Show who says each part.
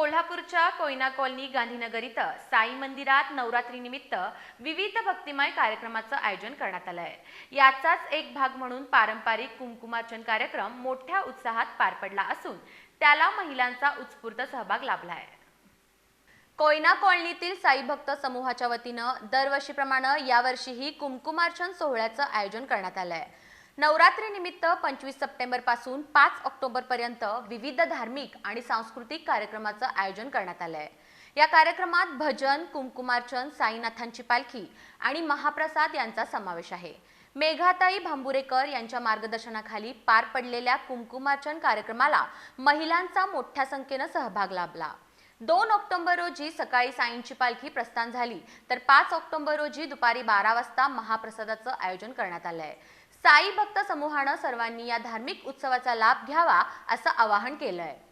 Speaker 1: कोल्हापूरच्या कोयना कॉलनी गांधीनगर इथं साई मंदिरात नवरात्रीनिमित्त विविध भक्तिमय कार्यक्रमाचं आयोजन करण्यात आलं आहे. याचाच एक भाग म्हणून पारंपरिक कुंकुमार्चन कार्यक्रम मोठ्या उत्साहात पार पडला असून त्याला महिलांचा उत्स्फूर्त सहभाग लाभला आहे. कोयना कॉलनीतील साई भक्त समूहाच्या वतीनं दरवर्षीप्रमाणे यावर्षीही कुंकुमार्चन सोहळ्याचं आयोजन करण्यात आलं आहे. नवरात्रीनिमित्त पंचवीस सप्टेंबरपासून पाच ऑक्टोबरपर्यंत विविध धार्मिक आणि सांस्कृतिक कार्यक्रमाचं आयोजन करण्यात आलं आहे या कार्यक्रमात भजन कुंकुमार्चन साईनाथांची पालखी आणि महाप्रसाद यांचा समावेश आहे. मेघाताई भांबुरेकर यांच्या मार्गदर्शनाखाली पार पडलेल्या कुंकुमार्चन कार्यक्रमाला महिलांचा मोठ्या संख्येनं सहभाग लाभला. दोन ऑक्टोबर रोजी सकाळी साईंची पालखी प्रस्थान झाली तर पाच ऑक्टोबर रोजी दुपारी बारा वाजता महाप्रसादाचं आयोजन करण्यात आलं आहे साई भक्त समूहानं सर्वांनी या धार्मिक उत्सवाचा लाभ घ्यावा असं आवाहन केलं आहे